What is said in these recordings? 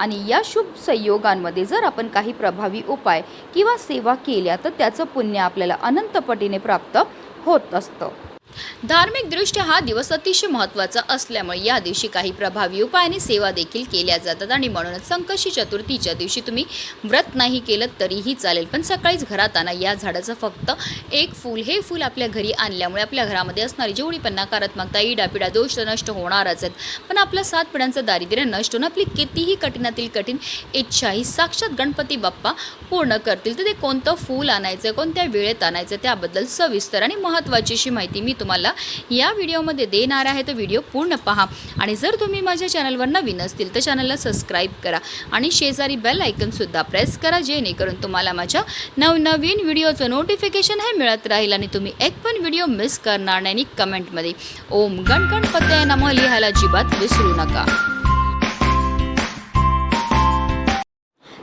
आणि या शुभ संयोगांमध्ये जर आपण काही प्रभावी उपाय किंवा सेवा केल्या तर त्याचं पुण्य आपल्याला अनंतपटीने प्राप्त होत असतं. धार्मिकदृष्ट्या हा दिवस अतिशय महत्त्वाचा असल्यामुळे या दिवशी काही प्रभावी उपाय आणि सेवा देखील केल्या जातात. आणि म्हणूनच संकष्टी चतुर्थीच्या दिवशी तुम्ही व्रत नाही केलं तरीही चालेल. पण सकाळीच घरात आणा. या झाडाचं फक्त एक फूल हे फूल आपल्या घरी आणल्यामुळे आपल्या घरामध्ये असणारी जेवढी पण नकारात्मकता इडापिडा दोष तर नष्ट होणारच आहेत. पण आपल्या सात पिढ्यांचं दारिद्र्य नष्ट होऊन आपली कितीही कठीणातील कठीण इच्छा ही साक्षात गणपती बाप्पा पूर्ण करतील. तर ते कोणतं फूल आणायचं कोणत्या वेळेत आणायचं त्याबद्दल सविस्तर आणि महत्त्वाची अशी माहिती मी तुम्हाला या व्हिडिओमध्ये देणार आहे तर व्हिडिओ पूर्ण पहा. आणि जर तुम्ही माझ्या चॅनलवर नवीन असतील तर चॅनलला सबस्क्राईब करा आणि शेजारी बेल आयकनसुद्धा प्रेस करा जेणेकरून तुम्हाला माझ्या नवनवीन व्हिडिओचं नोटिफिकेशन हे मिळत राहील आणि तुम्ही एक पण व्हिडिओ मिस करणार नाही आणि कमेंटमध्ये. ओम गण गणपतय नमः लिहायला अजिबात विसरू नका.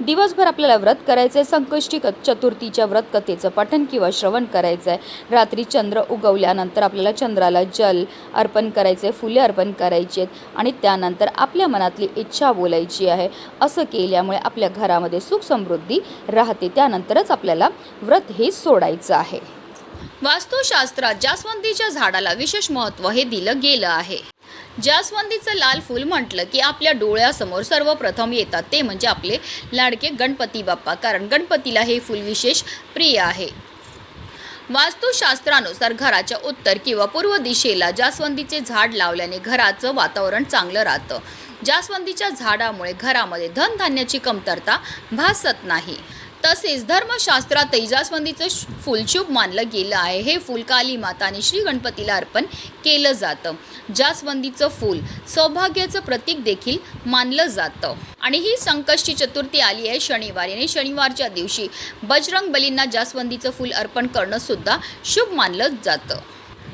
दिवसभर आपल्याला व्रत करायचं आहे संकष्टी चतुर्थीच्या व्रत कथेचं पठण किंवा श्रवण करायचं आहे रात्री चंद्र उगवल्यानंतर आपल्याला चंद्राला जल अर्पण करायचं आहे फुले अर्पण करायची आहेत आणि त्यानंतर आपल्या मनातली इच्छा बोलायची आहे. असं केल्यामुळे आपल्या घरामध्ये सुख समृद्धी राहते. त्यानंतरच आपल्याला व्रत हे सोडायचं आहे. वास्तुशास्त्रात जास्वंदीच्या झाडाला विशेष महत्त्व हे दिलं गेलं आहे. जास्वंदीचं लाल फूल म्हटलं की आपल्या डोळ्यासमोर सर्वप्रथम येतात. ते म्हणजे आपले लाडके गणपती बाप्पा. कारण गणपतीला हे फूल विशेष प्रिय आहे. वास्तुशास्त्रानुसार घराच्या उत्तर किंवा पूर्व दिशेला जास्वंदीचे झाड लावल्याने घराचं वातावरण चांगलं राहतं. जास्वंदीच्या झाडामुळे घरामध्ये धनधान्याची कमतरता भासत नाही. तसेच धर्मशास्त्रातही जास्वंदीचं श- फूल शुभ मानलं गेलं आहे. हे फूल काली माता आणि श्री गणपतीला अर्पण केलं जातं. जास्वंदीचं फूल सौभाग्याचं प्रतीक देखील मानलं जातं. आणि ही संकष्टी चतुर्थी आली आहे शनिवारी. आणि शनिवारच्या दिवशी बजरंग बलींना जास्वंदीचं फूल अर्पण करणं सुद्धा शुभ मानलं जातं.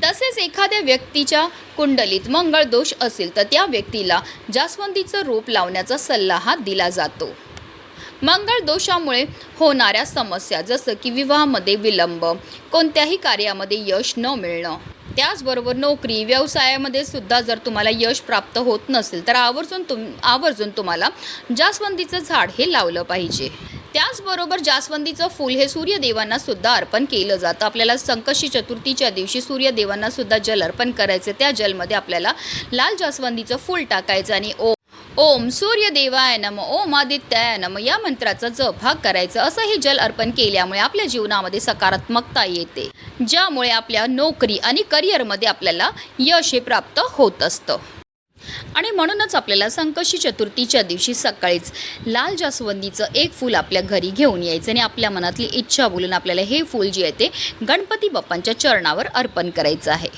तसेच एखाद्या व्यक्तीच्या कुंडलीत मंगळ दोष असेल तर त्या व्यक्तीला जास्वंदीचं रोप लावण्याचा सल्ला हा दिला जातो. मंगळ दोषामुळे होणाऱ्या समस्या जसं की विवाहामध्ये विलंब कोणत्याही कार्यामध्ये यश न मिळणं. त्याचबरोबर नोकरी व्यवसायामध्ये सुद्धा जर तुम्हाला यश प्राप्त होत नसेल तर आवर्जून तुम आवर्जून तुम्हाला जास्वंदीचं झाड हे लावलं पाहिजे. त्याचबरोबर जास्वंदीचं फूल हे सूर्यदेवांना सुद्धा अर्पण केलं जातं. आपल्याला संकष्टी चतुर्थीच्या दिवशी सूर्यदेवांना सुद्धा जल अर्पण करायचं. त्या जलमध्ये आपल्याला लाल जास्वंदीचं फूल टाकायचं आणि ओ ओम सूर्यदेवाय नम ओम आदित्याय नम या मंत्राचा जप हा करायचं. असं हे जल अर्पण केल्यामुळे आपल्या जीवनामध्ये सकारात्मकता येते. ज्यामुळे आपल्या नोकरी आणि करिअरमध्ये आपल्याला यश हे प्राप्त होत असतं. आणि म्हणूनच आपल्याला संकष्टी चतुर्थीच्या दिवशी सकाळीच लाल जास्वंदीचं एक फूल आपल्या घरी घेऊन यायचं आणि आपल्या मनातली इच्छा बोलून आपल्याला हे फूल जे आहे ते गणपती बाप्पांच्या चरणावर अर्पण करायचं आहे.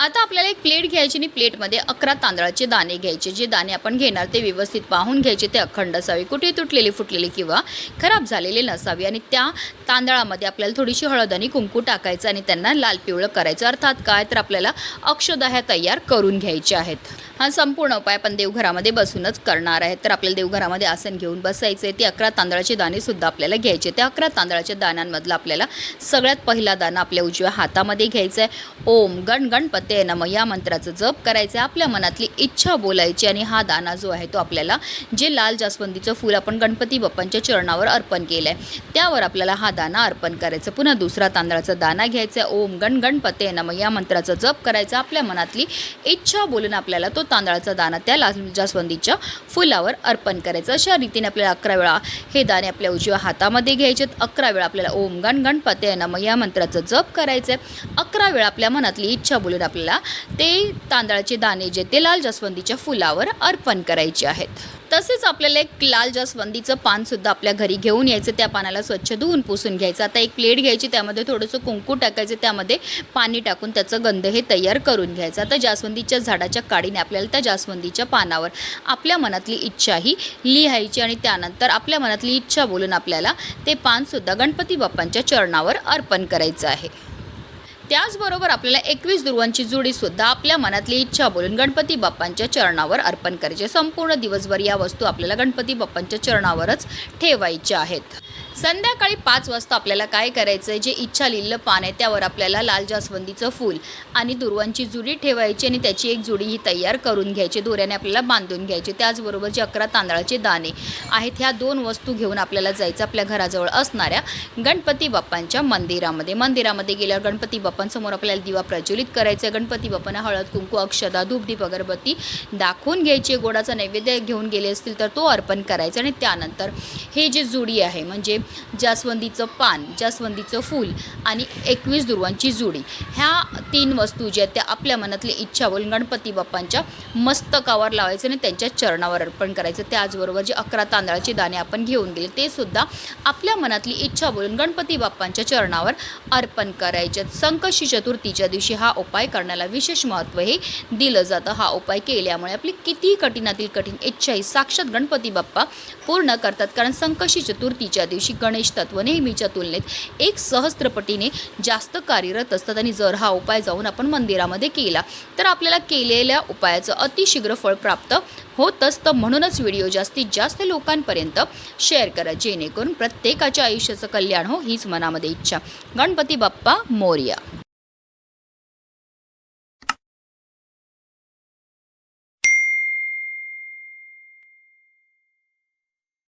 आता आपल्याला एक प्लेट घ्यायची आणि प्लेटमध्ये अकरा तांदळाचे दाणे घ्यायचे. जे दाणे आपण घेणार ते व्यवस्थित पाहून घ्यायचे ते अखंड असावे. कुठे तुटलेले फुटलेले किंवा खराब झालेले नसावे. आणि त्या तांदळामध्ये आपल्याला थोडीशी हळद आणि कुंकू टाकायचं आणि त्यांना लाल पिवळं करायचं. अर्थात काय? तर आपल्याला अक्षदा ह्या तयार करून घ्यायच्या आहेत. हा संपूर्ण उपाय आपण देवघरामध्ये बसूनच करणार आहे. तर आपल्याला देवघरामध्ये आसन घेऊन बसायचं आहे ते अकरा तांदळाचे दाणेसुद्धा आपल्याला घ्यायचे त्या अकरा तांदळाच्या दाण्यांमधला आपल्याला सगळ्यात पहिला दाना आपल्या उजव्या हातामध्ये घ्यायचा आहे ओम गण गणपते नम. या मंत्राचं जप करायचं आहे आपल्या मनातली इच्छा बोलायची आणि हा दाना जो आहे तो आपल्याला जे लाल जास्वंदीचं फूल आपण गणपती बाप्पांच्या चरणावर अर्पण केलं आहे त्यावर आपल्याला हा दाना अर्पण करायचं पुन्हा दुसरा तांदळाचा दाना घ्यायचा आहे ओम गण गणपते नम. या मंत्राचा जप करायचा आपल्या मनातली इच्छा बोलून आपल्याला तो तांदळाचा दाना त्या लाल जास्वंदीच्या फुलावर अर्पण करायचं. अशा रीतीने आपल्याला अकरा वेळा हे दाणे आपल्या उजव्या हातामध्ये घ्यायचे अकरा वेळा आपल्याला ओम गण गणपते नम या मंत्राचं जप करायचं आहे अकरा वेळा आपल्या मनातली इच्छा बोलून आपल्याला ते तांदळाचे दाणे जे ते लाल जास्वंदीच्या फुलावर अर्पण करायचे आहेत. तसेच आपल्याला एक लाल जास्वंदीचं पानसुद्धा आपल्या घरी घेऊन यायचं त्या पानाला स्वच्छ धुवून पुसून घ्यायचं. आता एक प्लेट घ्यायची त्यामध्ये थोडंसं कुंकू टाकायचं त्यामध्ये पाणी टाकून त्याचं गंध हे तयार करून घ्यायचं. आता जास्वंदीच्या झाडाच्या काडीने आपल्याला त्या जास्वंदीच्या पानावर आपल्या मनातली इच्छा ही लिहायची आणि त्यानंतर आपल्या मनातली इच्छा बोलून आपल्याला ते पानसुद्धा गणपती बाप्पांच्या चरणावर अर्पण करायचं आहे. त्याचबरोबर आपल्याला एकवीस दुर्वांची जोडीसुद्धा आपल्या मनातली इच्छा बोलून गणपती बाप्पांच्या चरणावर अर्पण करायचे संपूर्ण दिवसभर या वस्तू आपल्याला गणपती बाप्पांच्या चरणावरच ठेवायच्या आहेत. संध्याकाळी पाच वाजता आपल्याला काय करायचं आहे जे इच्छा लिहिलं पान आहे त्यावर आपल्याला लाल जास्वंदीचं फूल आणि दुर्वांची जुडी ठेवायची आणि त्याची एक जुडी ही तयार करून घ्यायची. दोऱ्याने आपल्याला बांधून घ्यायची. त्याचबरोबर जे अकरा तांदळाचे दाणे आहेत ह्या दोन वस्तू घेऊन आपल्याला जायचं आपल्या घराजवळ असणाऱ्या गणपती बाप्पांच्या मंदिरामध्ये. मंदिरामध्ये गेल्यावर गणपती बाप्पांसमोर आपल्याला दिवा प्रज्वलित करायचा आहे गणपती बाप्पांना हळद कुंकू अक्षदा धूपदीप अगरबत्ती दाखवून घ्यायची. गोडाचा नैवेद्य घेऊन गेले असतील तर तो अर्पण करायचा आणि त्यानंतर हे जे जुडी आहे म्हणजे जास्वंदीचं पान जास्वंदीचं फूल आणि एकवीस दुर्वांची जुडी. ह्या तीन वस्तू ज्या त्या आपल्या मनातली इच्छा बोलून गणपती बाप्पांच्या मस्तकावर लावायचं आणि त्यांच्या चरणावर अर्पण करायचं. त्याचबरोबर जे अकरा तांदळाचे दाणे आपण घेऊन गेले ते सुद्धा आपल्या मनातली इच्छा बोलून गणपती बाप्पांच्या चरणावर अर्पण करायचे. संकष्टी चतुर्थीच्या दिवशी हा उपाय करण्याला विशेष महत्त्व हे दिलं जातं. हा उपाय केल्यामुळे आपली कितीही कठीणातील कठीण इच्छा ही साक्षात गणपती बाप्पा पूर्ण करतात. कारण संकष्टी चतुर्थीच्या दिवशी दिवशी गणेश तत्व नेहमीच्या तुलनेत एक सहस्त्रपटीने जास्त कार्यरत असतात आणि जर हा उपाय जाऊन आपण मंदिरामध्ये केला तर आपल्याला केलेल्या उपायाचं अतिशीघ्र फळ प्राप्त होत असतं म्हणूनच व्हिडिओ जास्तीत जास्त लोकांपर्यंत शेअर करा जेणेकरून प्रत्येकाच्या आयुष्याचं कल्याण हो हीच मनामध्ये इच्छा. गणपती बाप्पा मोर्या.